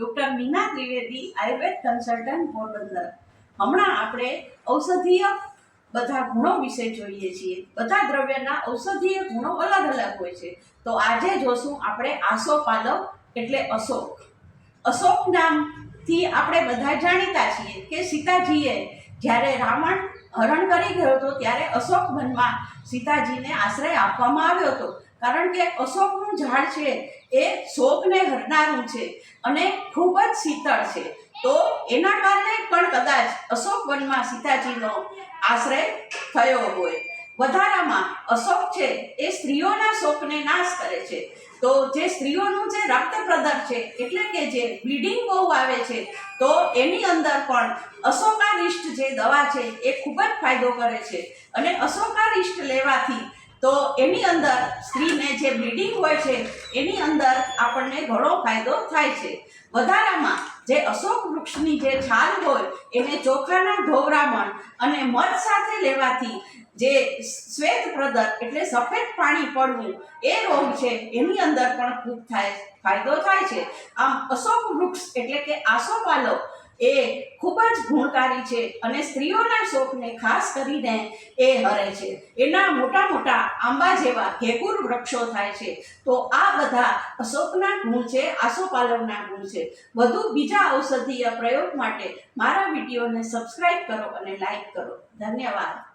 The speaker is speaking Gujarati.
Doctor Meena Trivedi Ayurveda consultant Porbandar. હમણાં આપણે ઔષધીય બધા ગુણો વિશે જોઈએ છીએ. બધા દ્રવ્યના ઔષધીય ગુણો અલગ અલગ હોય છે. તો આજે જોશું આપણે આસો પાલવ એટલે અશોક. અશોક નામથી આપણે બધા જાણીતા છીએ કે સીતાજીએ જ્યારે રાવણ હરણ કરી ગયો હતો ત્યારે અશોક વનમાં સીતાજીને આશ્રય આપવામાં આવ્યો હતો. કારણ કે અશોકનું ઝાડ છે એ શોકને હરનારું છે અને ખૂબ જ શીતળ છે. તો એના કારણે પણ કદાચ અશોક વનમાં સીતાજીનો આશ્રય થયો હોય. વધારામાં અશોક છે એ સ્ત્રીઓના શોકને નાશ કરે છે. તો જે સ્ત્રીઓનું જે રક્ત પ્રદર છે, એટલે કે જે બ્લીડિંગ બહુ આવે છે, તો એની અંદર પણ અશોકારિષ્ટ જે દવા છે એ ખૂબ જ ફાયદો કરે છે. અને અશોકારિષ્ટ લેવાથી તો એની અંદર સ્ત્રીને જે બ્લીડિંગ હોય છે, એની અંદર આપણને ઘણો ફાયદો થાય છે. વધારામાં જે અશોક વૃક્ષની જે છાલ હોય, એને ચોખાના ઢોવરામણ અને મધ સાથે લેવાથી જે શ્વેત પ્રદર એટલે સફેદ પાણી પડવું, એ રોગ છે, એની અંદર પણ ખૂબ થાય, ફાયદો થાય છે. આમ અશોક વૃક્ષ એટલે કે આસોપાલો એ ખૂબ જ ગુણકારી છે અને સ્ત્રીઓના શોખને ખાસ કરીને એ હરે છે. એના મોટા મોટા આંબા જેવા ઘેકુર વૃક્ષો થાય છે. તો આ બધા અશોકના ગુણ છે, આસોપાલવના ગુણ છે. વધુ બીજા ઔષધીય પ્રયોગ માટે મારા વિડીયોને સબસ્ક્રાઇબ કરો અને લાઈક કરો. ધન્યવાદ.